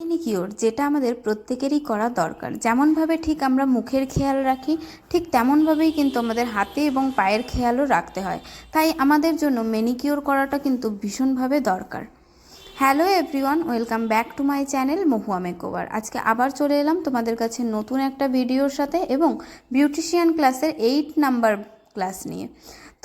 Manicure যেটা আমাদের প্রত্যেকেরই করা দরকার। যেমনভাবে ঠিক আমরা মুখের খেয়াল রাখি, ঠিক তেমনভাবেই কিন্তু আমাদের হাতে এবং পায়ের খেয়ালও রাখতে হয়। তাই আমাদের জন্য ম্যানিকিওর করাটা কিন্তু ভীষণভাবে দরকার। Hello everyone welcome back to my channel Mahua makeover আজকে আবার চলে এলাম তোমাদের কাছে নতুন একটা ভিডিওর সাথে এবং বিউটিশিয়ান ক্লাসের এইট নাম্বার ক্লাস নিয়ে।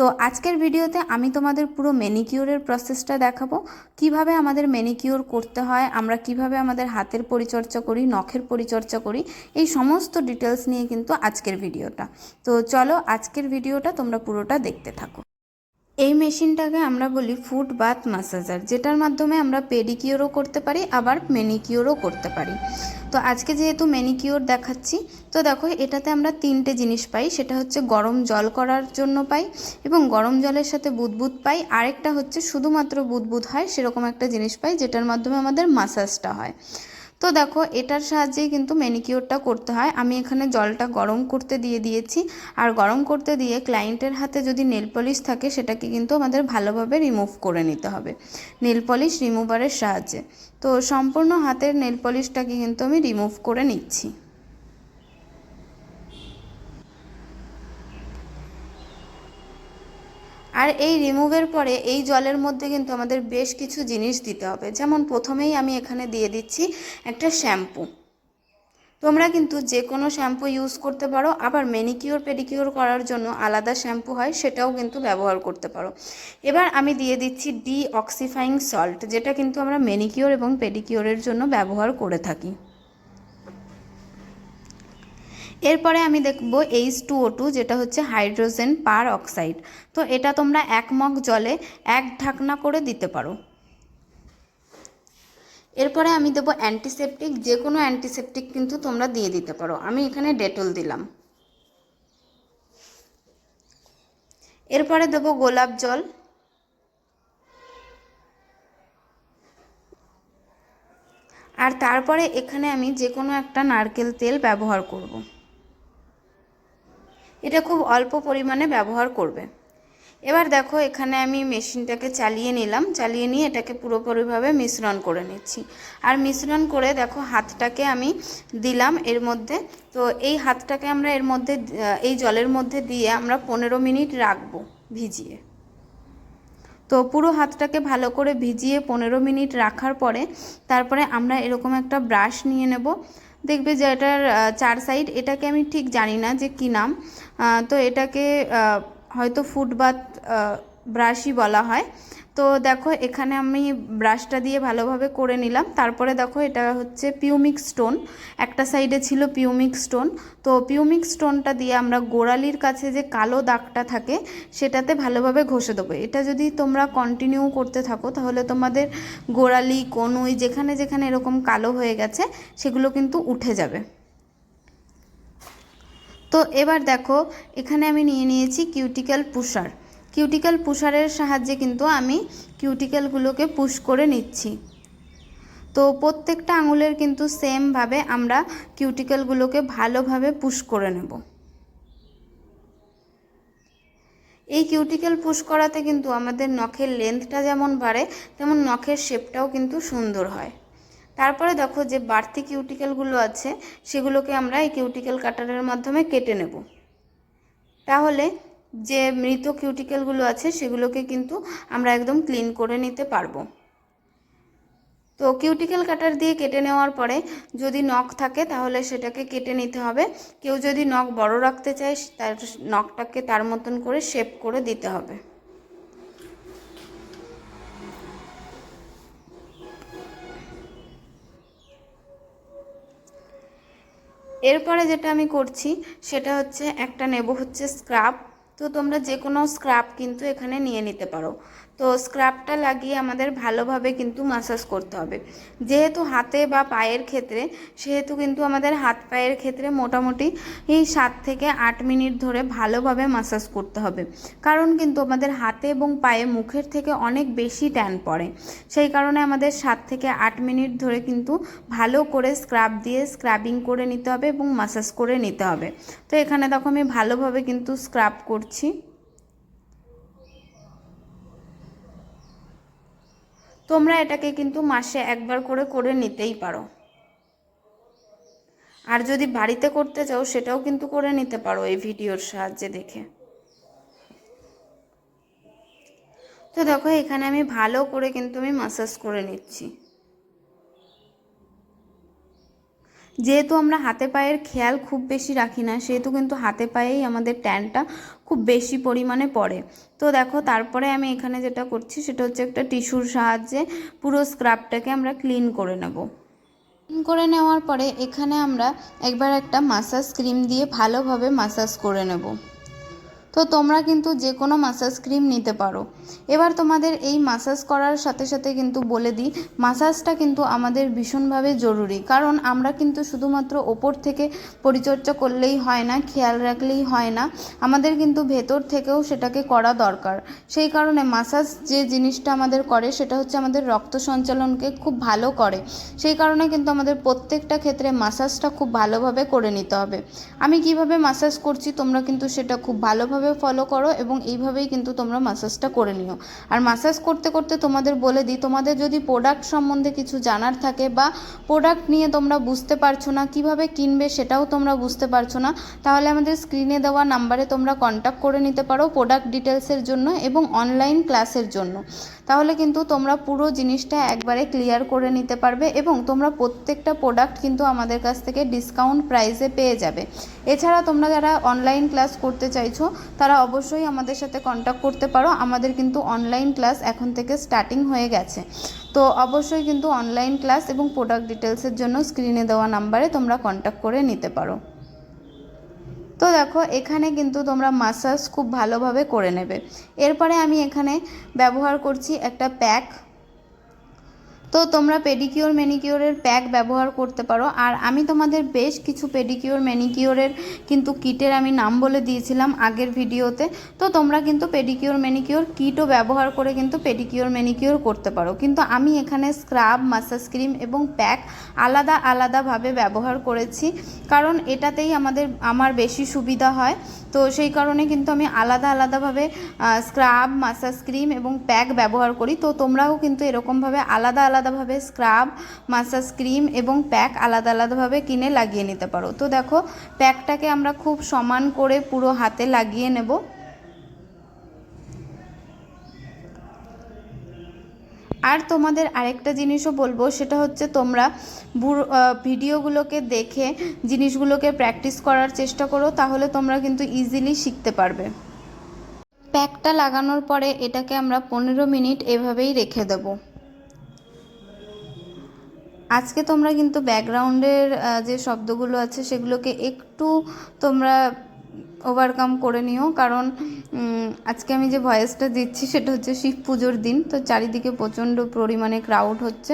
তো আজকের ভিডিওতে আমি তোমাদের পুরো ম্যানিকিওরের প্রসেসটা দেখাবো। কীভাবে আমাদের ম্যানিকিওর করতে হয়, আমরা কীভাবে আমাদের হাতের পরিচর্যা করি, নখের পরিচর্যা করি, এই সমস্ত ডিটেলস নিয়ে কিন্তু আজকের ভিডিওটা। তো চলো আজকের ভিডিওটা তোমরা পুরোটা দেখতে থাকো। এই মেশিনটাকে আমরা বলি ফুট বাথ মাসাজার, যেটার মাধ্যমে আমরা পেডিকিওরও করতে পারি, আবার ম্যানিকিওরও করতে পারি। তো আজকে যেহেতু ম্যানিকিওর দেখাচ্ছি, তো দেখো এটাতে আমরা তিনটে জিনিস পাই, সেটা হচ্ছে গরম জল করার জন্য পাই এবং গরম জলের সাথে বুদবুদ পাই। আরেকটা হচ্ছে শুধুমাত্র বুদবুদ হয়, সেরকম একটা জিনিস পাই, যেটার মাধ্যমে আমাদের মাসাজটা হয়। তো দেখো, এটার সাহায্যেই কিন্তু ম্যানিকিওরটা করতে হয়। আমি এখানে জলটা গরম করতে দিয়ে দিয়েছি। আর গরম করতে দিয়ে ক্লায়েন্টের হাতে যদি নেল পলিশ থাকে, সেটাকে কিন্তু আমাদের ভালোভাবে রিমুভ করে নিতে হবে। নেল পলিশ রিমুভারের সাহায্যে। তো সম্পূর্ণ হাতের নেল পলিশটাকে কিন্তু আমি রিমুভ করে নিচ্ছি। আর এই রিমুভের পরে এই জলের মধ্যে কিন্তু আমাদের বেশ কিছু জিনিস দিতে হবে। যেমন প্রথমেই আমি এখানে দিয়ে দিচ্ছি একটা শ্যাম্পু তোমরা কিন্তু যে কোনো শ্যাম্পু ইউজ করতে পারো, আবার ম্যানিকিওর পেডিকিওর করার জন্য আলাদা শ্যাম্পু হয়, সেটাও কিন্তু ব্যবহার করতে পারো। এবার আমি দিয়ে দিচ্ছি ডি অক্সিফাইং সল্ট যেটা কিন্তু আমরা ম্যানিকিওর এবং পেডিকিওরের জন্য ব্যবহার করে থাকি। এরপরে আমি দেখব এইচ টু ও টু যেটা হচ্ছে হাইড্রোজেন পার অক্সাইড। তো এটা তোমরা এক মগ জলে এক ঢাকনা করে দিতে পারো। এরপরে আমি দেবো অ্যান্টিসেপটিক যে কোনো অ্যান্টিসেপটিক কিন্তু তোমরা দিয়ে দিতে পারো। আমি এখানে ডেটল দিলাম। এরপরে দেবো গোলাপ জল। আর তারপরে এখানে আমি যে কোনো একটা নারকেল তেল ব্যবহার করব। এটা খুব অল্প পরিমাণে ব্যবহার করবে। এবার দেখো এখানে আমি মেশিনটাকে চালিয়ে নিলাম। চালিয়ে নিয়ে এটাকে পুরোপুরিভাবে মিশ্রণ করে নিচ্ছি। আর মিশ্রণ করে দেখো হাতটাকে আমি দিলাম এর মধ্যে। তো এই হাতটাকে আমরা এর মধ্যে, এই জলের মধ্যে দিয়ে আমরা পনেরো মিনিট রাখব ভিজিয়ে। তো পুরো হাতটাকে ভালো করে ভিজিয়ে পনেরো মিনিট রাখার পরে তারপরে আমরা এরকম একটা ব্রাশ নিয়ে নেব। দেখবে যে এটার চার সাইড এটাকে আমি ঠিক জানি না যে কি নাম। তো এটাকে হয়তো ফুটবাথ ব্রাশই বলা হয়। তো দেখো, এখানে আমি ব্রাশটা দিয়ে ভালোভাবে করে নিলাম। তারপরে দেখো, এটা হচ্ছে পিউমিক স্টোন একটা সাইডে ছিল পিউমিক স্টোন তো পিউমিক স্টোনটা দিয়ে আমরা গোড়ালির কাছে যে কালো দাগটা থাকে, সেটাতে ভালোভাবে ঘষে দেবো। এটা যদি তোমরা কন্টিনিউ করতে থাকো, তাহলে তোমাদের গোড়ালি, কনুই, যেখানে যেখানে এরকম কালো হয়ে গেছে, সেগুলো কিন্তু উঠে যাবে। তো এবার দেখো, এখানে আমি নিয়ে নিয়েছি কিউটিক্যাল পুষার কিউটিক্যাল পুষারের সাহায্যে কিন্তু আমি কিউটিক্যালগুলোকে পুশ করে নিচ্ছি। তো প্রত্যেকটা আঙুলের কিন্তু সেমভাবে আমরা কিউটিক্যালগুলোকে ভালোভাবে পুশ করে নেব। এই কিউটিক্যাল পুশ করাতে কিন্তু আমাদের নখের লেন্থটা যেমন বাড়ে, তেমন নখের শেপটাও কিন্তু সুন্দর হয়। তারপরে দেখো যে বাড়তি কিউটিক্যালগুলো আছে, সেগুলোকে আমরা এই কিউটিক্যাল কাটারের মাধ্যমে কেটে নেব। তাহলে যে মৃত কিউটিক্যালগুলো আছে, সেগুলোকে কিন্তু আমরা একদম ক্লিন করে নিতে পারব। তো কিউটিক্যাল কাটার দিয়ে কেটে নেওয়ার পরে যদি নখ থাকে, তাহলে সেটাকে কেটে নিতে হবে। কেউ যদি নখ বড় রাখতে চায়, তার নখটাকে তার মতন করে শেপ করে দিতে হবে। এরপরে যেটা আমি করছি, সেটা হচ্ছে একটা নেব হচ্ছে স্ক্রাব তো তোমরা যে কোনো স্ক্র্যাপ কিন্তু এখানে নিয়ে নিতে পারো। তো স্ক্রাবটা লাগিয়ে আমাদের ভালোভাবে কিন্তু মাসাজ করতে হবে। যেহেতু হাতে বা পায়ের ক্ষেত্রে, সেহেতু কিন্তু আমাদের হাত পায়ের ক্ষেত্রে মোটামুটি এই সাত থেকে আট মিনিট ধরে ভালোভাবে মাসাজ করতে হবে। কারণ কিন্তু আমাদের হাতে এবং পায়ে মুখের থেকে অনেক বেশি ট্যান পড়ে। সেই কারণে আমাদের সাত থেকে আট মিনিট ধরে কিন্তু ভালো করে স্ক্রাব দিয়ে স্ক্রাবিং করে নিতে হবে এবং মাসাজ করে নিতে হবে। তো এখানে দেখো আমি ভালোভাবে কিন্তু স্ক্রাব করছি। তোমরা এটাকে কিন্তু মাসে একবার করে করে নিতেই পারো। আর যদি বাড়িতে করতে চাও, সেটাও কিন্তু করে নিতে পারো এই ভিডিওর সাহায্যে দেখে। তো দেখো, এখানে আমি ভালো করে কিন্তু আমি মাসাজ করে নিচ্ছি। যেহেতু আমরা হাতে পায়ের খেয়াল খুব বেশি রাখি না, সেহেতু কিন্তু হাতে পায়েই আমাদের ট্যানটা খুব বেশি পরিমাণে পড়ে। তো দেখো, তারপরে আমি এখানে যেটা করছি, সেটা হচ্ছে একটা টিস্যুর সাহায্যে পুরো স্ক্রাবটাকে আমরা ক্লিন করে নেব। ক্লিন করে নেওয়ার পরে এখানে আমরা একবার একটা মাসাজ ক্রিম দিয়ে ভালোভাবে মাসাজ করে নেব। তো তোমরা কিন্তু যে কোনো মাসাজ ক্রিম নিতে পারো। এবার তোমাদের এই মাসাজ করার সাথে সাথে কিন্তু বলে দিই মাসাজটা কিন্তু আমাদের ভীষণভাবে জরুরি। কারণ আমরা কিন্তু শুধুমাত্র ওপর থেকে পরিচর্যা করলেই হয় না, খেয়াল রাখলেই হয় না। আমাদের কিন্তু ভেতর থেকেও সেটাকে করা দরকার। সেই কারণে মাসাজ যে জিনিসটা আমাদের করে, সেটা হচ্ছে আমাদের রক্ত সঞ্চালনকে খুব ভালো করে। সেই কারণে কিন্তু আমাদের প্রত্যেকটা ক্ষেত্রে মাসাজটা খুব ভালোভাবে করে নিতে হবে। আমি কীভাবে মাসাজ করছি, তোমরা কিন্তু সেটা খুব ভালোভাবে ফলো করো এবং এইভাবেই কিন্তু তোমরা মাসাজটা করে নিও। আর মাসাজ করতে করতে তোমাদের বলে দিই, তোমাদের যদি প্রোডাক্ট সম্বন্ধে কিছু জানার থাকে বা প্রোডাক্ট নিয়ে তোমরা বুঝতে পারছ না, কীভাবে কিনবে সেটাও তোমরা বুঝতে পারছ না, তাহলে আমাদের স্ক্রিনে দেওয়া নাম্বারে তোমরা কন্ট্যাক্ট করে নিতে পারো প্রোডাক্ট ডিটেলসের জন্য এবং অনলাইন ক্লাসের জন্য। তাহলে কিন্তু তোমরা পুরো জিনিসটা একবারে ক্লিয়ার করে নিতে পারবে এবং তোমরা প্রত্যেকটা প্রোডাক্ট কিন্তু আমাদের কাছ থেকে ডিসকাউন্ট প্রাইসে পেয়ে যাবে। এছাড়া তোমরা যারা অনলাইন ক্লাস করতে চাইছো তারা অবশ্যই আমাদের সাথে কন্ট্যাক্ট করতে পারো। আমাদের কিন্তু অনলাইন ক্লাস এখন থেকে স্টার্টিং হয়ে গেছে। তো অবশ্যই কিন্তু অনলাইন ক্লাস এবং প্রোডাক্ট ডিটেলসের জন্য স্ক্রিনে দেওয়া নাম্বারে তোমরা কন্ট্যাক্ট করে নিতে পারো। তো দেখো, এখানে কিন্তু তোমরা মাসাজ খুব ভালোভাবে করে নেবে। এরপরে আমি এখানে ব্যবহার করছি একটা প্যাক তো তোমরা পেডিকিওর ম্যানিকিওরের প্যাক ব্যবহার করতে পারো। আর আমি তোমাদের বেশ কিছু পেডিকিওর ম্যানিকিওরের কিন্তু কিটের আমি নাম বলে দিয়েছিলাম আগের ভিডিওতে। তো তোমরা কিন্তু পেডিকিওর ম্যানিকিওর কিটও ব্যবহার করে কিন্তু পেডিকিওর ম্যানিকিওর করতে পারো। কিন্তু আমি এখানে স্ক্রাব মাসাজ ক্রিম এবং প্যাক আলাদা, আলাদাভাবে ব্যবহার করেছি। কারণ এটাতেই আমাদের, আমার বেশি সুবিধা হয়। তো সেই কারণে কিন্তু আমি আলাদা, আলাদাভাবে স্ক্রাব মাসাজ ক্রিম এবং প্যাক ব্যবহার করি। তো তোমরাও কিন্তু এরকমভাবে আলাদা আলাদাভাবে স্ক্রাব, মাসাজ ক্রিম এবং প্যাক আলাদা আলাদাভাবে কিনে লাগিয়ে নিতে পারো। তো দেখো, প্যাকটাকে আমরা খুব সমান করে পুরো হাতে লাগিয়ে নেব। আর তোমাদের আরেকটা জিনিসও বলব, সেটা হচ্ছে তোমরা ভিডিওগুলোকে দেখে জিনিসগুলোকে প্র্যাকটিস করার চেষ্টা করো, তাহলে তোমরা কিন্তু ইজিলি শিখতে পারবে। প্যাকটা লাগানোর পরে এটাকে আমরা পনেরো মিনিট এভাবেই রেখে দেব। আজকে তোমরা কিন্তু ব্যাকগ্রাউন্ডের যে শব্দগুলো আছে সেগুলোকে একটু তোমরা ওভারকাম করে নিও। কারণ আজকে আমি যে ভয়েসটা দিচ্ছি সেটা হচ্ছে শিব পুজোর দিন। তো চারিদিকে প্রচণ্ড পরিমাণে ক্রাউড হচ্ছে।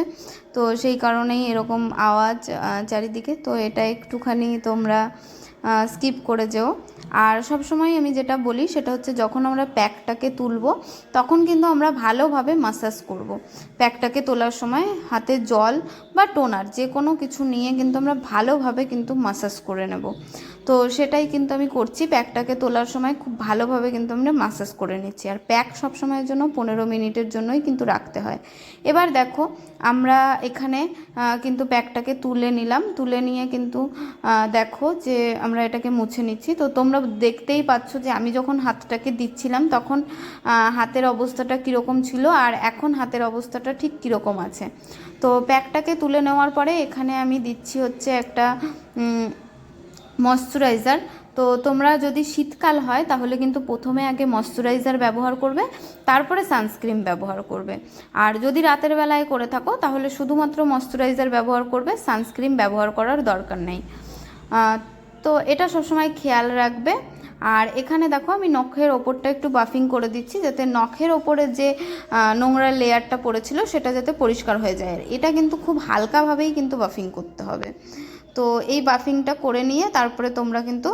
তো সেই কারণেই এরকম আওয়াজ চারিদিকে। তো এটা একটুখানি তোমরা স্কিপ করে যেও। আর সব সময় আমি যেটা বলি সেটা হচ্ছে যখন আমরা প্যাকটাকে তুলব, তখন কিন্তু আমরা ভালোভাবে মাসাজ করব। প্যাকটাকে তোলার সময় হাতে জল বা টোনার যে কোনো কিছু নিয়ে কিন্তু আমরা ভালোভাবে কিন্তু মাসাজ করে নেব। তো সেটাই কিন্তু আমি করছি। প্যাকটাকে তোলার সময় খুব ভালোভাবে কিন্তু আমরা মাসাজ করে নিচ্ছি। আর প্যাক সব সময়ের জন্য পনেরো মিনিটের জন্যই কিন্তু রাখতে হয়। এবার দেখো, আমরা এখানে কিন্তু প্যাকটাকে তুলে নিলাম। তুলে নিয়ে কিন্তু দেখো যে আমরা এটাকে মুছে নিচ্ছি। তো তোমরা দেখতেই পাচ্ছ যে আমি যখন হাতটাকে দিচ্ছিলাম তখন হাতের অবস্থাটা কীরকম ছিল আর এখন হাতের অবস্থাটা ঠিক কীরকম আছে। তো প্যাকটাকে তুলে নেওয়ার পরে এখানে আমি দিচ্ছি হচ্ছে একটা ময়শ্চারাইজার। তো তোমরা যদি শীতকাল হয় তাহলে কিন্তু প্রথমে আগে ময়শ্চারাইজার ব্যবহার করবে, তারপরে সানস্ক্রিন ব্যবহার করবে। আর যদি রাতের বেলায় করে থাকো তাহলে শুধুমাত্র ময়শ্চারাইজার ব্যবহার করবে, সানস্ক্রিন ব্যবহার করার দরকার নেই। তো এটা সবসময় খেয়াল রাখবে। আর এখানে দেখো আমি নখের ওপরটা একটু বাফিং করে দিচ্ছি যাতে নখের ওপরে যে নোংরা লেয়ারটা পড়েছিল সেটা যাতে পরিষ্কার হয়ে যায়। এটা কিন্তু খুব হালকাভাবেই কিন্তু বাফিং করতে হবে। তো এই বাফিংটা করে নিয়ে তারপরে তোমরা কিন্তু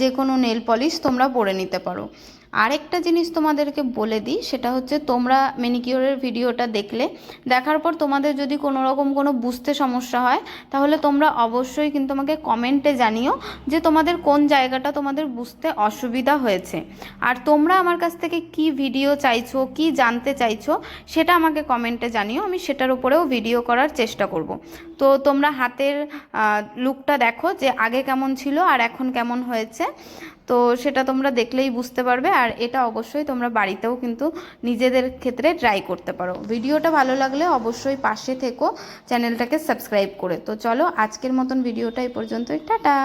যে কোনো নেল পলিশ তোমরা পরে নিতে পারো। আরেকটা জিনিস তোমাদেরকে বলে দিই, সেটা হচ্ছে তোমরা ম্যানিকিওরের ভিডিওটা দেখলে, দেখার পর তোমাদের যদি কোনো রকম কোনো বুঝতে সমস্যা হয়, তাহলে তোমরা অবশ্যই কিন্তু আমাকে কমেন্টে জানিও যে তোমাদের কোন জায়গাটা তোমাদের বুঝতে অসুবিধা হয়েছে। আর তোমরা আমার কাছ থেকে কি ভিডিও চাইছো, কি জানতে চাইছো, সেটা আমাকে কমেন্টে জানিও, আমি সেটার উপরেও ভিডিও করার চেষ্টা করব। তো তোমরা হাতের লুকটা দেখো যে আগে কেমন ছিল আর এখন কেমন হয়েছে। তো সেটা তোমরা দেখলেই বুঝতে পারবে আর এটা অবশ্যই তোমরা বাড়িতেও কিন্তু নিজেদের ক্ষেত্রে ট্রাই করতে পারো। ভিডিওটা ভালো লাগলে অবশ্যই পাশে থেকো, চ্যানেলটাকে সাবস্ক্রাইব করে। তো চলো আজকের মতন ভিডিওটা এই পর্যন্তই। টাটা!